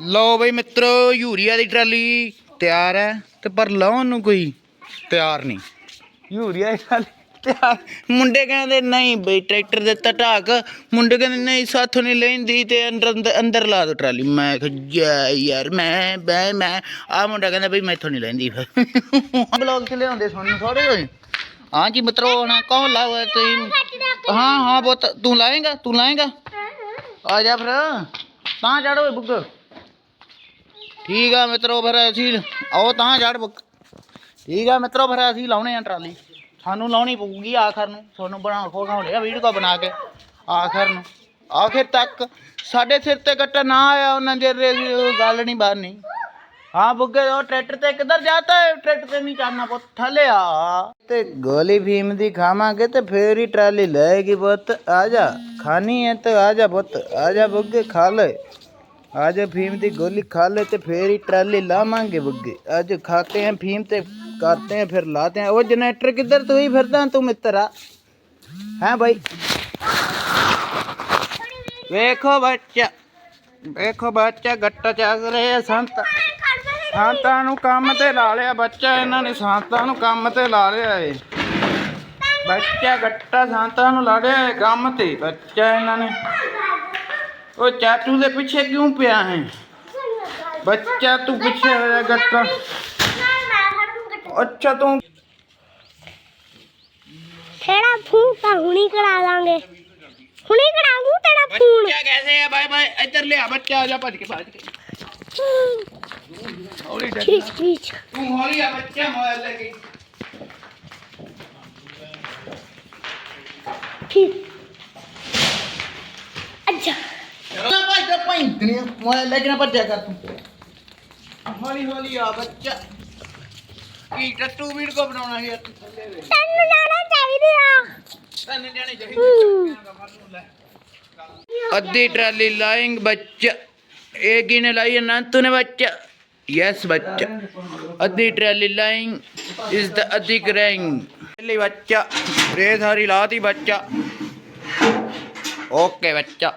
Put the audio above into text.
ਲਓ ਬਈ ਮਿੱਤਰੋ ਯੂਰੀਆ ਦੀ ਟਰਾਲੀ ਤਿਆਰ ਹੈ ਤੇ ਪਰ ਲਾਉਣ ਨੂੰ ਕੋਈ ਤਿਆਰ ਨਹੀਂ। ਯੂਰੀਆ ਦੀ ਟਰਾਲੀ ਤਿਆਰ? ਮੁੰਡੇ ਕਹਿੰਦੇ ਨਹੀਂ ਬਈ ਟਰੈਕਟਰ ਦਿੱਤਾ ਢਾਕ। ਮੁੰਡੇ ਕਹਿੰਦੇ ਨਹੀਂ ਸਾਥੋਂ ਨਹੀਂ ਲੈਂਦੀ ਤੇ ਅੰਦਰ ਅੰਦਰ- ਅੰਦਰ ਲਾ ਦੋ ਟਰਾਲੀ। ਮੈਂ ਕਿਹਾ ਯਾਰ ਮੈਂ ਮੈਂ ਮੈਂ। ਆ ਮੁੰਡਾ ਕਹਿੰਦਾ ਬਈ ਮੈਥੋਂ ਨਹੀਂ ਲੈਂਦੀ ਬਲੌਗ ਚ ਲਿਆਉਂਦੇ ਸਾਨੂੰ ਥੋੜੇ ਹੋਏ ਹਾਂ ਜੀ ਮਿੱਤਰੋ ਹੁਣ ਕੌਣ ਲਾਵੇ ਤੁਸੀਂ ਹਾਂ ਹਾਂ ਬਹੁਤ ਤੂੰ ਲਾਏਗਾ ਤੂੰ ਲਾਏਗਾ। ਆ ਜਾ ਫਿਰ। ਤਾਂ ਚੜ ਓਏ ਬੁੱਗ ਠੀਕ ਆ ਮਿੱਤਰੋ ਫਿਰ ਅਸੀਂ ਆਓ ਤਾਂ ਚੜ ਬੁੱਗ ਠੀਕ ਆ ਮਿੱਤਰੋ ਫਿਰ ਅਸੀਂ ਲਾਉਣੇ ਆ ਟਰਾਲੀ। ਸਾਨੂੰ ਲਾਉਣੀ ਪਊਗੀ ਆਖਰ ਨੂੰ। ਤੁਹਾਨੂੰ ਬਣਾ ਖੋਖਾਉਣੇ ਆ ਵੀਡੀਓ ਬਣਾ ਕੇ ਆਖਰ ਨੂੰ। ਆਖਿਰ ਤੱਕ ਸਾਡੇ ਸਿਰ ਤੇ ਕੱਟਾ ਨਾ ਆਇਆ ਉਹਨਾਂ ਦੇ, ਗੱਲ ਨਹੀਂ ਬਾਨੀ। ਹਾਂ ਬੁੱਗੇ, ਉਹ ਟਰੈਕਟਰ ਤੇ ਕਿੱਧਰ ਜਾਤਾ ਹੈ ਟਰੈਕਟਰ ਤੇ ਨਹੀਂ ਕਰਨਾ ਪੁੱਤ, ਥੱਲੇ ਆ। ਤੇ ਗੋਲੀ ਭੀਮ ਦੀ ਖਾਵਾਂਗੇ ਤੇ ਫੇਰ ਹੀ ਟਰਾਲੀ ਲਏਗੀ ਪੁੱਤ। ਆ ਜਾ, ਖਾਣੀ ਹੈ ਤੇ ਆ ਜਾ ਪੁੱਤ, ਆ ਜਾ ਬੁੱਗੇ, ਖਾ ਲੈ। आज भीम दी गोली खा ले ते फिर ही ट्राली लावांगे बुग्गे आज खाते हैं भीम ते करते हैं फिर लाते हैं वो जनरेटर किधर तू ही फिरदा तू मित्र हैं भाई ਵੇਖੋ ਬੱਚਾ ਵੇਖੋ ਬੱਚਾ ਗੱਟਾ ਚੱਕ ਰਿਹਾ ਸੰਤ ਸੰਤਾਂ ਨੂੰ ਕੰਮ ਤੇ ਲਾ ਲਿਆ ਬੱਚਾ ਇਹਨਾਂ ਨੇ ਸੰਤਾਂ ਨੂੰ ਕੰਮ ਤੇ ਲਾ ਲਿਆ ਏ ਬੱਚਾ ਗੱਟਾ ਸੰਤਾਂ ਨੂੰ ਲਾ ਲਿਆ ਏ ਕੰਮ ਤੇ ਬੱਚਾ ਇਹਨਾਂ ਨੇ ਉਹ ਚਾਚੂ ਦੇ ਪਿੱਛੇ ਕਿਉਂ ਪਿਆ ਹੈ ਬੱਚਾ ਤੂੰ ਪਿੱਛੇ ਹੋ ਜਾ ਗੱਟਾ ਅੱਛਾ ਤੂੰ ਤੇਰਾ ਫੋਨ ਤਾਂ ਹੁਣੀ ਕਰਾ ਲਾਂਗੇ ਹੁਣੀ ਕਰਾ ਦੂੰ ਤੇਰਾ ਫੋਨ ਬੱਚਾ ਕੈਸੇ ਹੈ ਬਾਈ ਬਾਈ ਇੱਧਰ ਲਿਆ ਬੱਚਾ ਆ ਜਾ ਭੱਜ ਕੇ ਭੱਜ ਕੇ ਹੌਲੀ ਡਰ ਖੀਚ ਖੀਚ ਤੂੰ ਹੌਲੀ ਆ ਬੱਚਾ ਮੋਬਾਈਲ ਲੈ ਕੇ ਖੀਚ ਅੱਛਾ ਨਾ ਭਾਈ ਤੇ ਪੈਂਤਣੀ ਮੋਬਾਈਲ ਲੈ ਕੇ ਨਾ ਭੱਜਿਆ ਕਰ ਤੂੰ। ਹੌਲੀ ਹੌਲੀ ਆ ਬੱਚਾ। ਕੀ ਟੱਟੂ ਵੀਡੀਓ ਬਣਾਉਣਾ ਸੀ ਤੂੰ ਥੱਲੇ ਵੇ ਤੈਨੂੰ ਜਾਣਾ ਚਾਹੀਦਾ ਤੈਨੂੰ ਜਾਣੇ ਚਾਹੀਦੇ ਅੱਧੀ ਟਰਾਲੀ ਲਾਇੰਗ ਬੱਚਾ। ਇਹ ਕਿਨੇ ਲਾਈ ਅਨੰਤ ਨੇ ਬੱਚਾ। ਯੈਸ ਬੱਚਾ। ਅੱਧੀ ਟਰਾਲੀ ਲਾਇੰਗ ਇਸ ਦਾ ਅੱਧੀ ਕਰੈਂਗ ਪਹਿਲੀ ਬੱਚਾ। ਰੇ ਸਾਰੀ ਲਾਤੀ ਬੱਚਾ। ਓਕੇ ਬੱਚਾ।